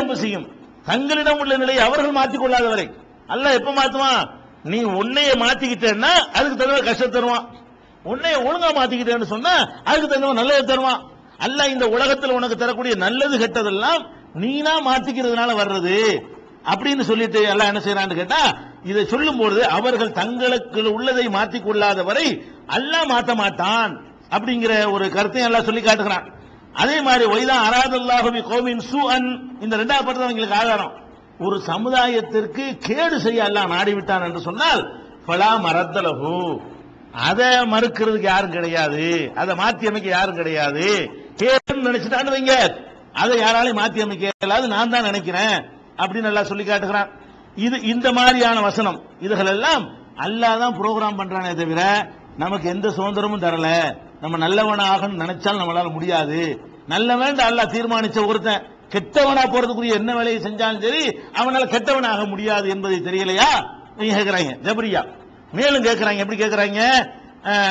எம்பசியும் தங்களிடம் உள்ள நிலையை அவர்கள் மாற்றிக் கொள்ளாத வரை அல்ல எப்ப மாத்துவான்? நீ உன்னைய மாத்திக்கிட்டேன்னா அதுக்கு தகுந்த கஷ்டம் தருவான். உன்னைய ஒழுங்கா மாத்திக்கிட்டேன்னு சொன்னா அதுக்கு தகுந்த நல்லது தருவான். அல்ல இந்த உலகத்துல உனக்கு தரக்கூடிய நல்லது கெட்டதெல்லாம் நீனா மாத்திக்கிறதுனால வர்றது. அப்படின்னு சொல்லிட்டு எல்லாம் என்ன செய்யறான்னு கேட்டா இதை சொல்லும் பொழுது அவர்கள் தங்களுக்கு உள்ளதை மாற்றிக் கொள்ளாத வரை அல்ல மாத்த மாட்டான் அப்படிங்கிற ஒரு கருத்தையும் எல்லாம் சொல்லி காட்டுகிறான். அதே மாதிரி ஒய்தா அராதல்லாஹுபி கோமின் சு அன் இந்த ரெண்டாவது படத்தில் அவங்களுக்கு ஆதாரம். ஒரு சமுதாயத்திற்கு கேடு செய்ய எல்லாம் நாடிவிட்டான் என்று சொன்னால் பலா மரத்தலகு அதை மறுக்கிறதுக்கு யாரும் கிடையாது. அதை மாத்தி அமைக்க யாரும் கிடையாது. கேடுன்னு நினைச்சிட்டான்னு வைங்க. அதை யாராலையும் மாத்தி அமைக்க இயலாது. நான் தான் நினைக்கிறேன் அப்படின்னு நல்லா சொல்லி காட்டுகிறான். இது இந்த மாதிரியான வசனம். இதுகள் எல்லாம் அல்லாஹ் தான் ப்ரோக்ராம் பண்றானே தவிர நமக்கு எந்த சுதந்திரமும் தரல. நம்ம நல்லவனாகணும்னு நினைச்சாலும் நம்மளால முடியாது. நல்லவன் அல்லாஹ் தீர்மானிச்ச ஒருத்தன். கெட்டவனா போறதுக்குரிய என்ன வேலையை செஞ்சாலும் சரி அவனால கெட்டவனாக முடியாது என்பதை தெரியலையா? நீங்க கேக்குறாங்க. ஜபரியா. மேலும் கேக்குறாங்க. எப்படி கேக்குறாங்க?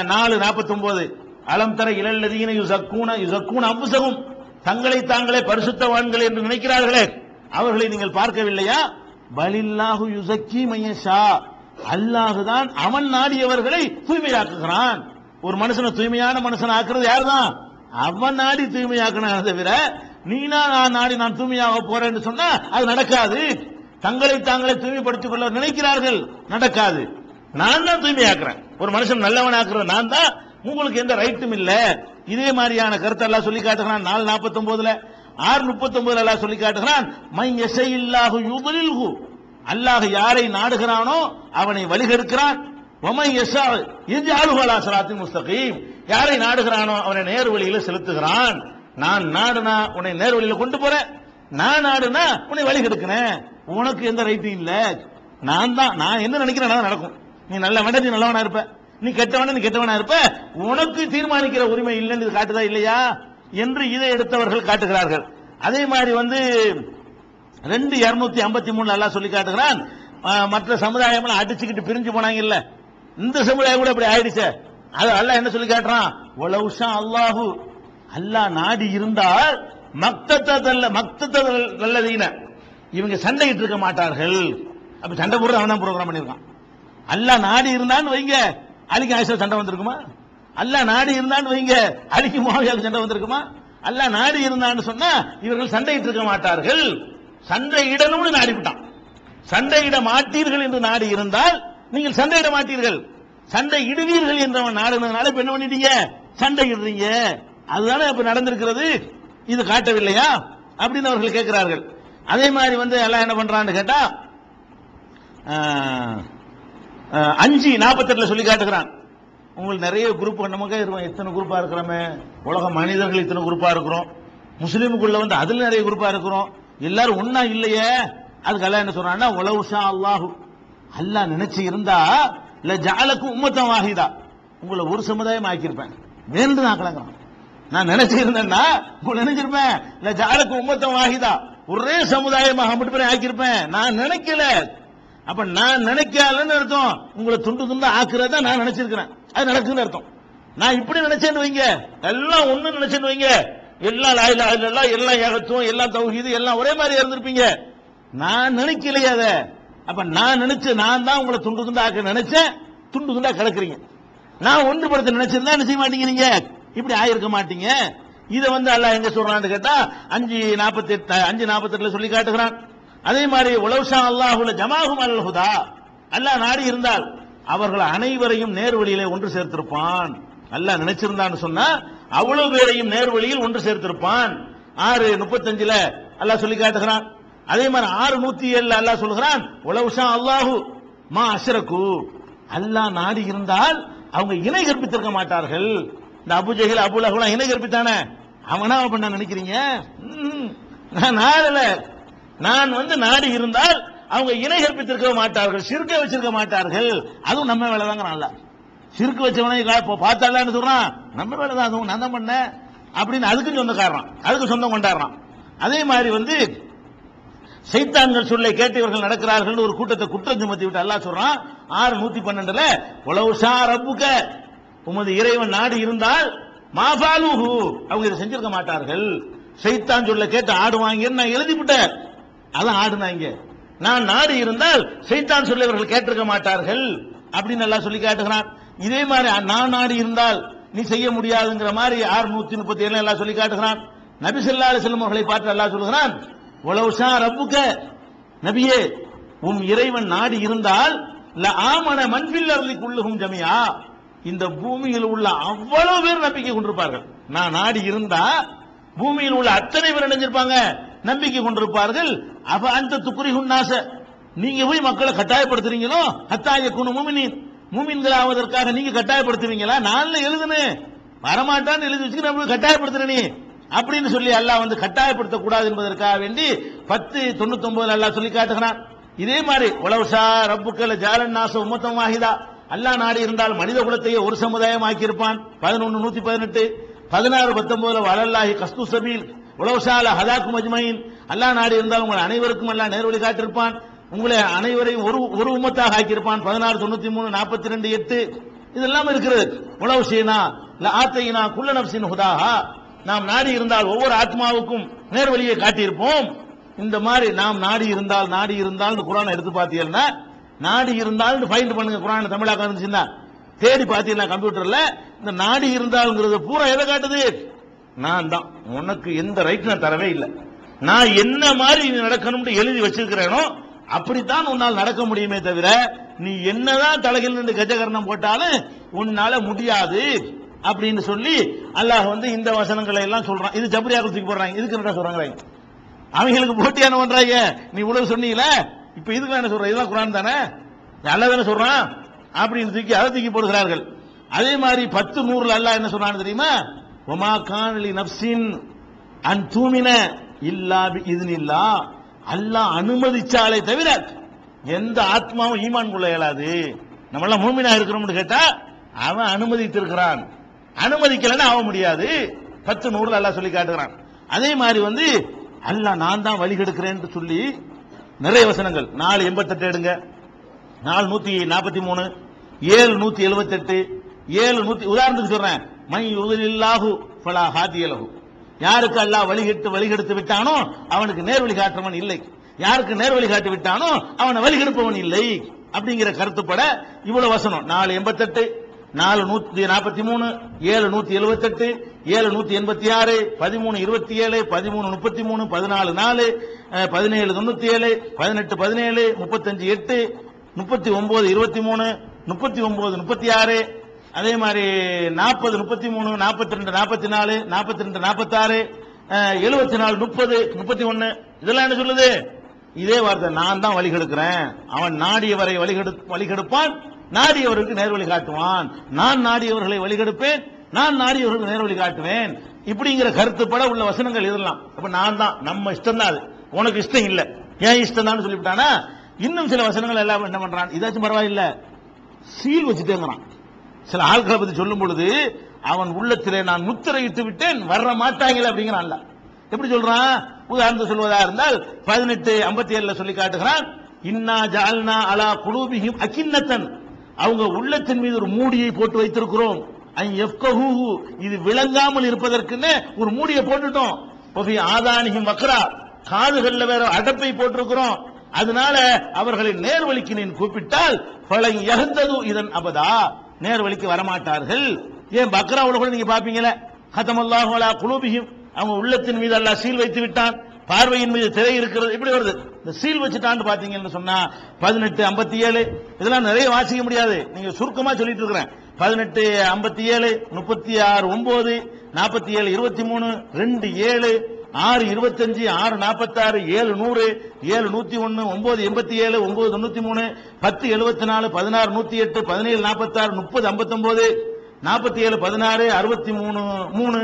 நாலு நாற்பத்தி ஒன்பது அலம் தர இளல்லதீன யுசக்கூன யுசக்கூன அம்புசகும் தங்களை தாங்களே பரிசுத்தவான்கள் என்று நினைக்கிறார்களே. அவர்களை நீங்கள் பார்க்கவில்லையா? பலில்லாஹு யுசக்கி மையஷா. அல்லாஹுதான் அவன் நாடியவர்களை தூய்மையாக்குகிறான். ஒரு மனுஷனை தூய்மையான மனுஷன் ஆக்குறது யாருதான்? அவன் நாடி தூய்மையாக்கணும் தவிர நீனா நான் நாடி நான் தூய்மையாக போறேன்னு சொன்னா அது நடக்காது. தங்களை தாங்களே தூய்மைப்படுத்திக் கொள்ள நினைக்கிறார்கள். நடக்காது. நான் தான் தூய்மையாக்குறேன். ஒரு மனுஷன் நல்லவன் ஆக்குற நான் தான். உங்களுக்கு எந்த ரைட்டும் இல்ல. இதே மாதிரியான கருத்தை எல்லாம் சொல்லி காட்டுகிறான். நாலு நாற்பத்தி ஒன்பதுல ஆறு முப்பத்தி ஒன்பதுல எல்லாம் சொல்லி காட்டுகிறான். மை எசையில்லாஹு யுதலில்ஹு. அல்லாஹ் யாரை நாடுகிறானோ அவனை வழிகெடுக்கிறான். ஒமை எஸ்ஸா இஜ்அலுஹு சராத்தின் முஸ்தகீம் யாரை நாடுகிறானோ அவனை நேர் வழியில செலுத்துகிறான். நான் நாடுனா உன்னை நேர் வழியில கொண்டு போறேன் நான் நாடுனா உன்னை வழி கெடுக்கிறேன் உனக்கு எந்த ரைட்டும் இல்ல. நான் தான். நான் என்ன நினைக்கிறேன் நடக்கும். நீ நல்லவன நீ நல்லவனா இருப்ப. நீ கெட்டவன நீ கெட்டவனா இருப்ப. உனக்கு தீர்மானிக்கிற உரிமை இல்லைன்னு இது காட்டுதா இல்லையா? என்று இதை எடுத்தவர்கள் காட்டுகிறார்கள். அதே மாதிரி வந்து ரெண்டு இருநூத்தி ஐம்பத்தி மூணு நல்லா சொல்லி காட்டுகிறான். மற்ற சமுதாயம் அடிச்சுக்கிட்டு பிரிஞ்சு போனாங்க இல்லை. இந்த சமுதாயம் கூட அப்படி ஆயிடுச்சு. அது அல்லாஹ் என்ன சொல்லி கேட்டான் உலவுஷா அல்லாஹு. அல்லாஹ் நாடி இருந்தால் மக்தத்தல்ல மக்தத்தல்லதீன இவங்க சண்டையிட்டு இருக்க மாட்டார்கள். அப்படி சண்டை போடுறது அவன் தான் ப்ரோக்ராம் பண்ணியிருக்கான். அல்லாஹ் நாடி இருந்தான்னு வைங்க. அலிக்கு ஆயிஷா சண்டை வந்திருக்குமா? அல்லாஹ் நாடி இருந்தான்னு வைங்க. அலிக்கு மாவியாவுக்கு சண்டை வந்திருக்குமா? அல்லாஹ் நாடி இருந்தான்னு சொன்னா இவர்கள் சண்டையிட்டு இருக்க மாட்டார்கள். சண்டையிடணும்னு நாடிவிட்டான். சண்டையிட மாட்டீர்கள் என்று நாடி இருந்தால் நீங்கள் சண்டையிட மாட்டீர்கள். சண்டை இடுவீர்கள் என்றவன் நாடுனதுனால இப்ப என்ன பண்ணிட்டீங்க? சண்டை இடுறீங்க. அதுதானே இப்ப நடந்திருக்கிறது. இது காட்டவில்லையா? அப்படின்னு அவர்கள் கேட்கிறார்கள். அதே மாதிரி வந்து எல்லாம் என்ன பண்றான்னு கேட்டா அஞ்சு நாற்பத்தெட்டுல சொல்லி காட்டுகிறான். உங்களுக்கு நிறைய குரூப் நமக்கே இருக்கும். எத்தனை குரூப்பா இருக்கிறோமே? உலக மனிதர்கள் இத்தனை குரூப்பா இருக்கிறோம். முஸ்லீமுக்குள்ள வந்து அதுல நிறைய குரூப்பா இருக்கிறோம். எல்லாரும் ஒன்னா இல்லையே. அதுக்கெல்லாம் என்ன சொல்றான்னா உலவுஷா அல்லாஹு அல்லாஹ் நினைச்சு இருந்தா இல்ல ஜாலக்கு உம்மத்தம் வாகிதா உங்களை ஒரு சமுதாயம் ஆக்கியிருப்பேன். வேண்டு நான் கலங்குறேன். நான் நினைச்சு இருந்தேன்னா உங்களை நினைச்சிருப்பேன் இல்ல ஜாலக்கு உம்மத்தம் வாகிதா ஒரே சமுதாயமாக மட்டும் பேரை ஆக்கியிருப்பேன். நான் நினைக்கல. அப்ப நான் நினைக்கலன்னு அர்த்தம் உங்களை துண்டு துண்டு ஆக்குறதா நான் நினைச்சிருக்கிறேன். அது நடக்குதுன்னு அர்த்தம். நான் இப்படி நினைச்சேன்னு வைங்க. எல்லாம் ஒண்ணு நினைச்சேன்னு வைங்க. எல்லாம் லாயிலா எல்லாம் எல்லாம் ஏகத்துவம் எல்லாம் தௌஹீது எல்லாம் ஒரே மாதிரி இருந்திருப்பீங்க. நான் நினைக்கலையே அதை. அப்ப நான் நினைச்சு நான் தான் உங்களை துண்டு துண்டாக்க நினைச்சேன். துண்டு துண்டா கிடக்குறீங்க நான் ஒன்றுபடுத்த நினைச்சிருந்தா என்ன செய்ய மாட்டீங்க நீங்க? இப்படி ஆயிருக்க மாட்டீங்க. இதை வந்து அல்லாஹ் எங்க சொல்றான்னு கேட்டா அஞ்சு நாற்பத்தி எட்டு அஞ்சு நாற்பத்தி எட்டுல சொல்லி காட்டுகிறான். அதே மாதிரி உலவுஷா அல்லாஹுல ஜமாகும் அல் ஹுதா. அல்லாஹ் நாடி இருந்தால் அவர்கள் அனைவரையும் நேர்வழியிலே ஒன்று சேர்த்திருப்பான். அல்லாஹ் நினைச்சிருந்தான்னு சொன்னா அவ்வளவு பேரையும் நேர்வழியில் ஒன்று சேர்த்திருப்பான். ஆறு முப்பத்தஞ்சுல அல்லாஹ் சொல்லி காட்டுகிறான். அதே மாதிரி ஆறு நூத்தி ஏழுல அல்லாஹ் சொல்கிறான் உலவுஷா அல்லாஹு மா அசரக்கு அல்லாஹ் நாடி இருந்தால் அவங்க இணை கற்பித்திருக்க மாட்டார்கள். இந்த அபுஜஹில் அபுலகுலாம் இணை கற்பித்தானே? அவனா பண்ண நினைக்கிறீங்க? நான் நாடல. நான் வந்து நாடி இருந்தால் அவங்க இணை கற்பித்திருக்க மாட்டார்கள் சிறுக்க வச்சிருக்க மாட்டார்கள். அதுவும் நம்ம வேலை தாங்க நல்லா. சிறுக்கு வச்சவனே இப்போ பார்த்தாலான்னு சொல்றான் நம்ம வேலை தான் அதுவும் நான் தான் பண்ணேன். அப்படின்னு அதுக்கும் சொந்தக்காரன் அதுக்கு சொந்தம் கொண்டாடுறான். அதே மாதிரி வந்து சைத்தான்கள் சொல்லை கேட்டு இவர்கள் நடக்கிறார்கள் ஒரு கூட்டத்தை குற்றம் சுமத்தி விட்டு அல்லா சொல்றான் ஆறு நூத்தி பன்னெண்டுல உலவுஷா ரப்புக்க உமது இறைவன் நாடு இருந்தால் மாபாலுஹு அவங்க இதை செஞ்சிருக்க மாட்டார்கள். சைத்தான் சொல்ல கேட்டு ஆடுவாங்கன்னு நான் எழுதிவிட்டேன். அதான் ஆடுனாங்க நான் நாடு இருந்தால் சைத்தான் சொல்லி இவர்கள் கேட்டிருக்க மாட்டார்கள். அப்படின்னு நல்லா சொல்லி காட்டுகிறான். இதே மாதிரி நான் நாடு இருந்தால் நீ செய்ய முடியாதுங்கிற மாதிரி ஆறு நூத்தி முப்பத்தி ஏழு எல்லாம் சொல்லி காட்டுகிறான். நபிசல்லா செல்லும் அவர்களை பார்த்து எல்லாம் சொல்லுகிறான் உலவுஷா ரப்புக்க. நபியே உம் இறைவன் நாடி இருந்தால் ல ஆமன மண்பில் அருளிக்குள்ளுகும் ஜமியா. இந்த பூமியில் உள்ள அவ்வளவு பேர் நம்பிக்கை கொண்டிருப்பார்கள். நான் நாடி இருந்தா பூமியில் உள்ள அத்தனை பேர் நினைஞ்சிருப்பாங்க நம்பிக்கை கொண்டிருப்பார்கள். அப்ப அந்த துக்குரிகுன் நாச. நீங்க போய் மக்களை கட்டாயப்படுத்துறீங்களோ? ஹத்தாய குணு மூமினின். மூமின்களாவதற்காக நீங்க கட்டாயப்படுத்துவீங்களா? நான் எழுதுனேன். வரமாட்டான்னு எழுதி வச்சுக்க நம்ம கட்டாயப்படுத்துற நீ அப்படின்னு சொல்லி அல்லாஹ் வந்து கட்டாயப்படுத்த கூடாது என்பதற்காக வேண்டி பத்து தொண்ணூத்தி ஒன்பதுல அல்லாஹ் சொல்லி காட்டுகிறான். இதே மாதிரி உலவுஷா ரப்புக்கள் ஜாலன் நாச உமத்தம் ஆகிதா அல்லாஹ் நாடு இருந்தால் மனித குலத்தையே ஒரு சமுதாயம் ஆக்கியிருப்பான் பதினொன்று நூத்தி பதினெட்டு. பதினாறு பத்தொன்பதுல வளல்லாஹி கஸ்து சபீல் உலவுஷால ஹதாக்கும் அஜ்மைன் அல்லாஹ் நாடு இருந்தால் உங்கள் அனைவருக்கும் எல்லாம் நேர்வழி காட்டிருப்பான் உங்களை அனைவரையும் ஒரு ஒரு உமத்தாக ஆக்கியிருப்பான். பதினாறு தொண்ணூத்தி மூணு நாற்பத்தி ரெண்டு எட்டு. இதெல்லாம் இருக்கிறது. உளவு செய்யினா ஆத்தையினா குள்ள நப்சின் ஹுதாஹா. நாம் நாடி இருந்தால் ஒவ்வொரு ஆத்மாவுக்கும் நேர்வழியை காட்டியிருப்போம். இந்த மாதிரி நாம் நாடி இருந்தால் நாடி இருந்தால் குரான் எடுத்து பார்த்தீங்கன்னா நாடி இருந்தால் ஃபைண்ட் பண்ணுங்க குரான் தமிழாக இருந்துச்சுன்னா தேடி பார்த்தீங்கன்னா கம்ப்யூட்டர்ல இந்த நாடி இருந்தால்ங்கிறது பூரா எதை காட்டுது? நான் தான். உனக்கு எந்த ரைட் நான் தரவே இல்லை. நான் என்ன மாதிரி நீ நடக்கணும்னு எழுதி வச்சிருக்கிறேனோ அப்படித்தான் உன்னால் நடக்க முடியுமே தவிர நீ என்னதான் தலைகள் நின்று கஜகரணம் போட்டாலும் உன்னால முடியாது. அப்படின்னு சொல்லி அல்லாஹ் வந்து இந்த வசனங்களை எல்லாம் சொல்றான். இது ஜபரியாக தூக்கி போடுறாங்க. இதுக்கு என்ன சொல்றாங்க அவங்களுக்கு போட்டியான பண்றாங்க நீ இவ்வளவு சொன்னீங்களே இப்ப இதுக்கு என்ன சொல்ற? இதெல்லாம் குரான் தானே? நல்லா தானே சொல்றான்? அப்படின்னு தூக்கி அதை தூக்கி போடுகிறார்கள். அதே மாதிரி பத்து நூறுல அல்லாஹ் என்ன சொன்னான்னு தெரியுமா? ஒமா கானலி நப்சின் அன் தூமின இல்லா இதுனில்லா. அல்லாஹ் அனுமதிச்சாலே தவிர எந்த ஆத்மாவும் ஈமான் கொள்ள இயலாது. நம்ம எல்லாம் மூமினா இருக்கிறோம்னு கேட்டா அவன் அனுமதித்திருக்கிறான். அனுமதிக்கலன்னு ஆக முடியாது. பத்து நூறுல அல்லாஹ் சொல்லி காட்டுகிறான். அதே மாதிரி வந்து அல்லாஹ் நான் தான் வழி கெடுக்கிறேன்னு சொல்லி நிறைய வசனங்கள். நாலு எண்பத்தெட்டு எடுங்க. நாலு நூத்தி நாற்பத்தி மூணு ஏழு நூத்தி எழுபத்தெட்டு ஏழு நூத்தி உதாரணத்துக்கு சொல்றேன். மை உதலில்லாஹு பலா ஹாதியலஹு யாருக்கு அல்லாஹ் வழிகெட்டு வழிகெடுத்து விட்டானோ அவனுக்கு நேர்வழி காட்டுறவன் இல்லை. யாருக்கு நேர்வழி காட்டி விட்டானோ அவனை வழிகெடுப்பவன் இல்லை. அப்படிங்கிற கருத்துப்பட இவ்வளவு வசனம். நாலு எண்பத்தெட்டு நாலு நூத்தி நாற்பத்தி மூணு ஏழு நூத்தி எழுபத்தெட்டு ஏழு நூத்தி எண்பத்தி ஆறு பதிமூணு இருபத்தி ஏழு பதிமூணு முப்பத்தி மூணு பதினாலு நாலு பதினேழு தொண்ணூத்தி ஏழு பதினெட்டு பதினேழு முப்பத்தஞ்சு எட்டு முப்பத்தி ஒன்பது இருபத்தி மூணு முப்பத்தி ஒன்பது முப்பத்தி ஆறு அதே மாதிரி நாற்பது முப்பத்தி மூணு நாற்பத்தி ரெண்டு நாற்பத்தி நாலு நாற்பத்தி ரெண்டு நாற்பத்தாறு எழுபத்தி நாலு முப்பது முப்பத்தி ஒன்று இதெல்லாம் என்ன சொல்லுது? இதே வார்த்தை நான் தான் வழிகெடுக்கிறேன் அவன் நாடியவரை வழிகெடு வழிகெடுப்பான் நாடியவருக்கு நேர்வழி காட்டுவான். நான் நாடியவர்களை வழிகெடுப்பேன் நான் நாடியவர்களுக்கு நேர்வழி காட்டுவேன். இப்படிங்கிற கருத்துப்பட உள்ள வசனங்கள் இதெல்லாம். அப்ப நான் தான் நம்ம இஷ்டம் தான் அது. உனக்கு இஷ்டம் இல்ல. ஏன் இஷ்டம் தான் சொல்லிவிட்டானா? இன்னும் சில வசனங்கள் எல்லாம் என்ன பண்றான்? இதாச்சும் பரவாயில்ல. சீல் வச்சுட்டேங்கிறான் சில ஆட்களை பத்தி சொல்லும் பொழுது அவன் உள்ளத்திலே நான் முத்திரையிட்டு விட்டேன் வர மாட்டாங்களே அப்படிங்கிறான்ல. எப்படி சொல்றான்? உதாரணத்தை சொல்வதா இருந்தால் பதினெட்டு ஐம்பத்தி ஏழுல சொல்லி காட்டுகிறான் இன்னா ஜால்னா அலா குலூபிஹிம் அகின்னத்தன். அவங்க உள்ளத்தின் மீது ஒரு மூடியை போட்டு வைத்திருக்கிறோம். ஐ இது விளங்காமல் இருப்பதற்குன்னு ஒரு மூடியை போட்டுட்டோம். ஆதானிகம் வக்ரா. காதுகள்ல வேற அடப்பை போட்டிருக்கிறோம். அதனால அவர்களை நேர்வழிக்கு நீ கூப்பிட்டால் பல எகந்தது இதன் அபதா. நேர்வழிக்கு வரமாட்டார்கள். ஏன் பக்ராவுல கூட நீங்க பாப்பீங்களே? ஹத்தமல்லாஹு அலா அவங்க உள்ளத்தின் மீது அல்லாஹ் சீல் வைத்து விட்டான். பார்வையின் மீது திரை இருக்கிறது இப்படி வருது. இந்த சீல் வச்சுட்டான்னு பாத்தீங்கன்னு சொன்னா பதினெட்டு ஐம்பத்தி ஏழு இதெல்லாம் நிறைய வாசிக்க முடியாது. நீங்க சுருக்கமா சொல்லிட்டு இருக்கிறேன். பதினெட்டு ஐம்பத்தி ஏழு முப்பத்தி ஆறு ஒன்பது நாற்பத்தி ஏழு இருபத்தி மூணு ரெண்டு ஏழு ஆறு இருபத்தஞ்சு ஆறு நாற்பத்தாறு ஏழு நூறு ஏழு நூத்தி ஒன்னு ஒன்பது எண்பத்தி ஏழு ஒன்பது தொண்ணூத்தி மூணு பத்து எழுபத்தி நாலு பதினாறு நூத்தி எட்டு பதினேழு நாற்பத்தாறு முப்பது ஐம்பத்தொன்பது நாற்பத்தி ஏழு பதினாறு அறுபத்தி மூணு மூணு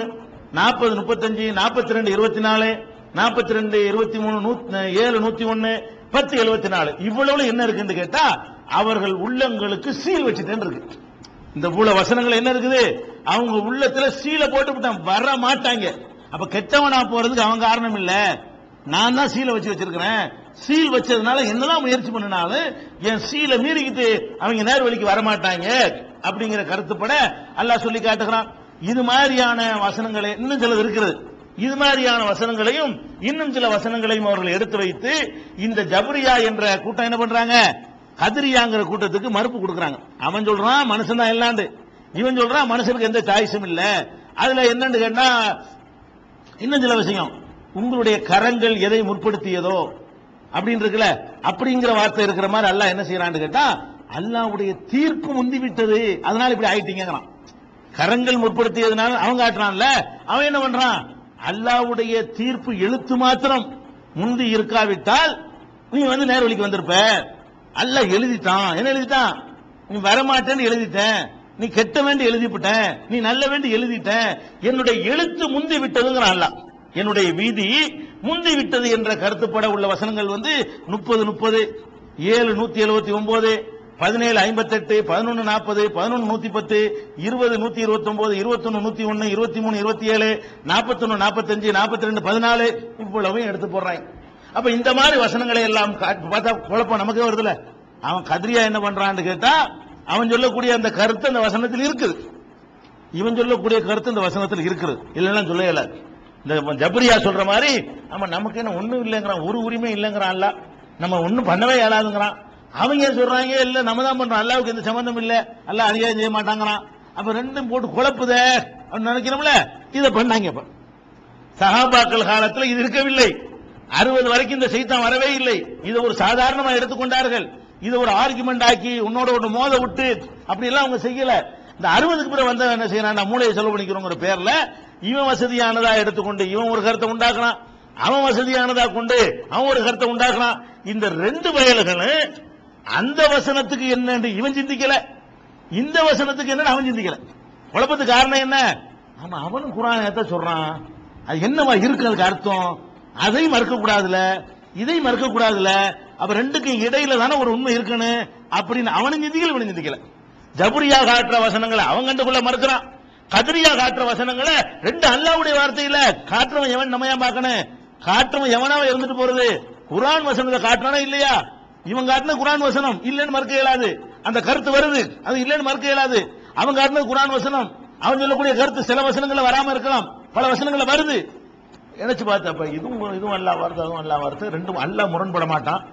நாற்பது முப்பத்தஞ்சு நாற்பத்தி ரெண்டு இருபத்தி நாலு நாற்பத்தி ரெண்டு இருபத்தி மூணு நூத்- ஏழு நூத்தி ஒன்னு பத்து எழுபத்தி நாலு இவ்வளவு என்ன இருக்குன்னு கேட்டா அவர்கள் உள்ளங்களுக்கு சீல் வச்சுட்டேன்னு இருக்கு. இந்த இவ்வளவு வசனங்கள் என்ன இருக்குது? அவங்க உள்ளத்துல சீலை போட்டு விட்டான் வர மாட்டாங்க. அப்ப கெட்டவனா போறதுக்கு அவன் காரணம் இல்ல. நான் தான் சீலை வச்சு வச்சிருக்கிறேன். சீல் வச்சதுனால என்னதான் முயற்சி பண்ணினாலும் என் சீலை மீறிக்கிட்டு அவங்க நேர்வழிக்கு வர மாட்டாங்க. அப்படிங்கிற கருத்துப்பட அல்லா சொல்லி காட்டுகிறான். இது மாதிரியான வசனங்களே இன்னும் சிலது இருக்கிறது. இது மாதிரியான வசனங்களையும் இன்னும் சில வசனங்களையும் அவர்கள் எடுத்து வைத்து இந்த ஜபரியா என்ற கூட்டம் என்ன பண்றாங்க? கதிரியாங்கிற கூட்டத்துக்கு மறுப்பு கொடுக்கறாங்க. அவன் சொல்றான் மனுஷன் தான் இல்லாண்டு இவன் சொல்றான் மனுஷனுக்கு எந்த சாய்ஸும் இல்ல. அதுல என்னன்னு கேட்டா இன்னும் சில விஷயம். உங்களுடைய கரங்கள் எதை முற்படுத்தியதோ அப்படின்னு இருக்குல்ல அப்படிங்கிற வார்த்தை இருக்கிற மாதிரி அல்லாஹ் என்ன செய்யறான்னு கேட்டா அல்லாவுடைய தீர்ப்பு முந்தி விட்டது. அதனால இப்படி ஆயிட்டீங்கிறான் கரங்கள் முற்படுத்தியதுனால அவன் காட்டுறான்ல அவன் என்ன பண்றான்? அல்லாஹ்வுடைய தீர்ப்பு எழுத்து மாத்திரம் முந்தி இருக்காவிட்டால் நீ வந்து நேர்வழிக்கு வந்திருப்ப. அல்ல எழுதிட்டான். என்ன எழுதிட்டான்? நீ வரமாட்டேன்னு எழுதிட்டேன் நீ கெட்ட வேண்டி எழுதிவிட்டேன் நீ நல்ல வேண்டி எழுதிட்ட. என்னுடைய எழுத்து முந்தி விட்டதுங்கிற அல்ல என்னுடைய வீதி முந்தி விட்டது என்ற கருத்துப்பட உள்ள வசனங்கள் வந்து முப்பது முப்பது ஏழு நூத்தி எழுபத்தி ஒன்பது பதினேழு ஐம்பத்தெட்டு பதினொன்று நாற்பது பதினொன்னு நூத்தி பத்து இருபது நூத்தி இருபத்தி ஒன்பது இருபத்தொன்னு நூத்தி ஒன்னு இருபத்தி மூணு இருபத்தி ஏழு நாற்பத்தொன்னு நாற்பத்தஞ்சு நாற்பத்தி ரெண்டு பதினாலு இவ்வளவும் எடுத்து போடுறாங்க அப்ப இந்த மாதிரி வசனங்களை எல்லாம் பார்த்தா குழப்பம் நமக்கே வருதுல அவன் கதிரியா என்ன பண்றான்னு கேட்டா அவன் சொல்லக்கூடிய அந்த கருத்து அந்த வசனத்தில் இருக்குது. இவன் சொல்லக்கூடிய கருத்து இந்த வசனத்தில் இருக்குது. இல்லைன்னா சொல்ல இயலாது. இந்த ஜபரியா சொல்ற மாதிரி நம்ம நமக்கு என்ன ஒன்றும் இல்லைங்கிறான் ஒரு உரிமை இல்லைங்கிறான் நம்ம ஒன்றும் பண்ணவே இயலாதுங்கிறான். அவங்க ஏன் சொல்றாங்க இல்ல நம்ம தான் பண்றோம். அல்லாவுக்கு எந்த சம்பந்தம் இல்ல. அல்ல அநியாயம் செய்ய மாட்டாங்களாம் அப்ப ரெண்டும் போட்டு குழப்புதே. அப்படின்னு நினைக்கிறோம்ல? இதை பண்ணாங்க இப்ப சகாபாக்கள் காலத்தில் இது இருக்கவில்லை. அறுபது வரைக்கும் இந்த செய்தான் வரவே இல்லை. இதை ஒரு சாதாரணமா எடுத்துக்கொண்டார்கள். இதை ஒரு ஆர்குமெண்ட் ஆக்கி உன்னோட ஒன்று மோத விட்டு அப்படி எல்லாம் அவங்க செய்யல. இந்த அறுபதுக்கு பிறகு வந்தவன் என்ன செய்யறான் மூளையை செலவு பண்ணிக்கிறோங்கிற பேர்ல இவன் வசதியானதா எடுத்துக்கொண்டு இவன் ஒரு கருத்தை உண்டாக்குறான். அவன் வசதியானதா கொண்டு அவன் ஒரு கருத்தை உண்டாக்குறான். இந்த ரெண்டு வயல்களும் அந்த வசனத்துக்கு என்னன்னு இவன் சிந்திக்கல. இந்த வசனத்துக்கு என்னன்னு அவன் சிந்திக்கல. குழப்பத்துக்கு காரணம் என்ன? ஆமா அவனும் குரான் ஏத்த சொல்றான். அது என்னவா இருக்கு அதுக்கு அர்த்தம்? அதை மறுக்க கூடாதுல இதை மறுக்க கூடாதுல அப்ப ரெண்டுக்கும் இடையில தானே ஒரு உண்மை இருக்குன்னு அப்படின்னு அவனும் சிந்திக்கல இவனும் சிந்திக்கல. ஜபுரியா காட்டுற வசனங்களை அவன் கண்டுக்குள்ள மறுக்கிறான். கதிரியா காட்டுற வசனங்களை ரெண்டு அல்லாவுடைய வார்த்தையில காட்டுறவன் எவன் நம்ம ஏன் பார்க்கணும்? காட்டுறவன் எவனாவ இருந்துட்டு போறது? குரான் வசனத்தை காட்டுறானா இல்லையா? இவங்க காட்டின குரான் வசனம் இல்லைன்னு மறுக்க இயலாது. அந்த கருத்து வருது. அது இல்லைன்னு மறுக்க இயலாது. அவங்க காட்டின குரான் வசனம் அவன் சொல்லக்கூடிய கருத்து சில வசனங்களை வராம இருக்கலாம். பல வசனங்களை வருது. நினைச்சு பார்த்தப்ப இதுவும் இதுவும் அல்லா வார்த்தை அதுவும் அல்லா வார்த்தை ரெண்டும் அல்லா முரண்பட மாட்டான்.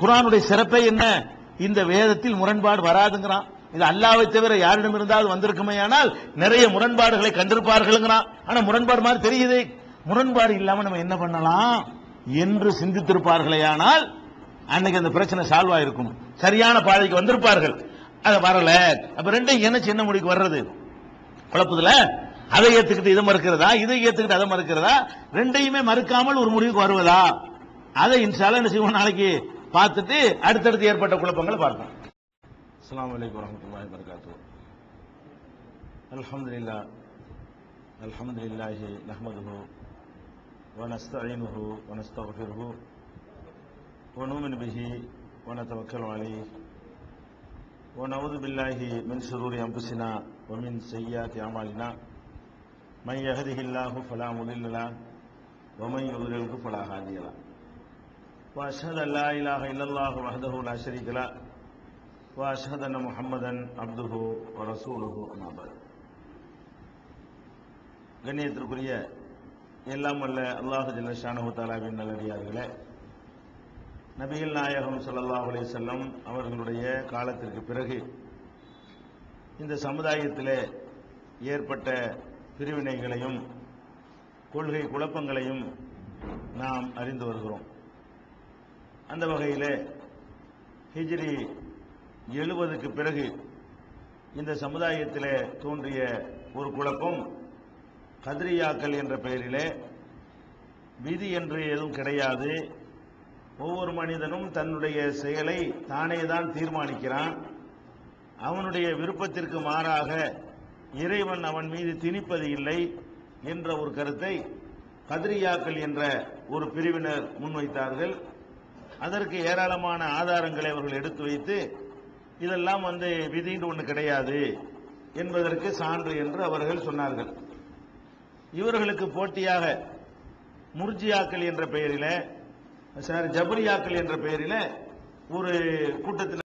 குரானுடைய சிறப்பே என்ன? இந்த வேதத்தில் முரண்பாடு வராதுங்கிறான். இது அல்லாவை தவிர யாரிடம் இருந்தாலும் வந்திருக்குமேயானால் நிறைய முரண்பாடுகளை கண்டிருப்பார்கள்ங்கிறான். ஆனா முரண்பாடு மாதிரி தெரியுது. முரண்பாடு இல்லாம நம்ம என்ன பண்ணலாம்? என்று சிந்தித்திருப்பார்களேயானால் அன்னைக்கு அந்த பிரச்சனை சால்வ் ஆயிருக்கும் சரியான பாதைக்கு வந்திருப்பார்கள் அது வரல அப்ப ரெண்டையும் என்ன சின்ன முடிக்கு வர்றது குழப்பத்துல அதை ஏத்துக்கிட்டு இதை மறுக்கிறதா இதை ஏத்துக்கிட்டு அதை மறுக்கிறதா ரெண்டையுமே மறுக்காமல் ஒரு முடிவுக்கு வருவதா அதை இன்ஷால்ல என்ன செய்வோம் நாளைக்கு பார்த்துட்டு அடுத்தடுத்து ஏற்பட்ட குழப்பங்களை பார்ப்போம் அஸ்ஸலாமு அலைக்கும் வரஹ்மத்துல்லாஹி வபரகாத்துஹு அல்ஹம்துலில்லாஹ் அல்ஹம்துலில்லாஹி நஹ்மதுஹு ونستعينه ونستغفره ونؤمن به ونتوكل عليه ونعوذ بالله من شرور انفسنا ومن سيئات اعمالنا من يهده الله فلا مضل له ومن يضلله فلا هادي له واشهد ان لا اله الا الله وحده لا شريك له واشهد ان محمدا عبده ورسوله اما بعد கண்ணியத்திற்குரிய எல்லாம் வல்ல அல்லாஹு ஜல்லஷானஹு தாலாவின் நல்லடியார்களே நபிகள் நாயகம் சல்லா அலைஹி வஸல்லம் அவர்களுடைய காலத்திற்கு பிறகு இந்த சமுதாயத்தில் ஏற்பட்ட பிரிவினைகளையும் கொள்கை குழப்பங்களையும் நாம் அறிந்து வருகிறோம். அந்த வகையில் ஹிஜ்ரி எழுபதுக்கு பிறகு இந்த சமுதாயத்தில் தோன்றிய ஒரு குழப்பம் கதிரியாக்கள் என்ற பெயரிலே விதி என்று எதுவும் கிடையாது ஒவ்வொரு மனிதனும் தன்னுடைய செயலை தானே தான் தீர்மானிக்கிறான். அவனுடைய விருப்பத்திற்கு மாறாக இறைவன் அவன் மீது திணிப்பது இல்லை என்ற ஒரு கருத்தை கதிரியாக்கள் என்ற ஒரு பிரிவினர் முன்வைத்தார்கள். அதற்கு ஏராளமான ஆதாரங்களை அவர்கள் எடுத்து வைத்து இதெல்லாம் வந்து விதின்னு ஒன்று கிடையாது என்பதற்கு சான்று என்று அவர்கள் சொன்னார்கள். இவர்களுக்கு போட்டியாக முர்ஜியாக்கள் என்ற பெயரில் சார் ஜபரியாக்கள் என்ற பெயரில் ஒரு கூட்டத்தில்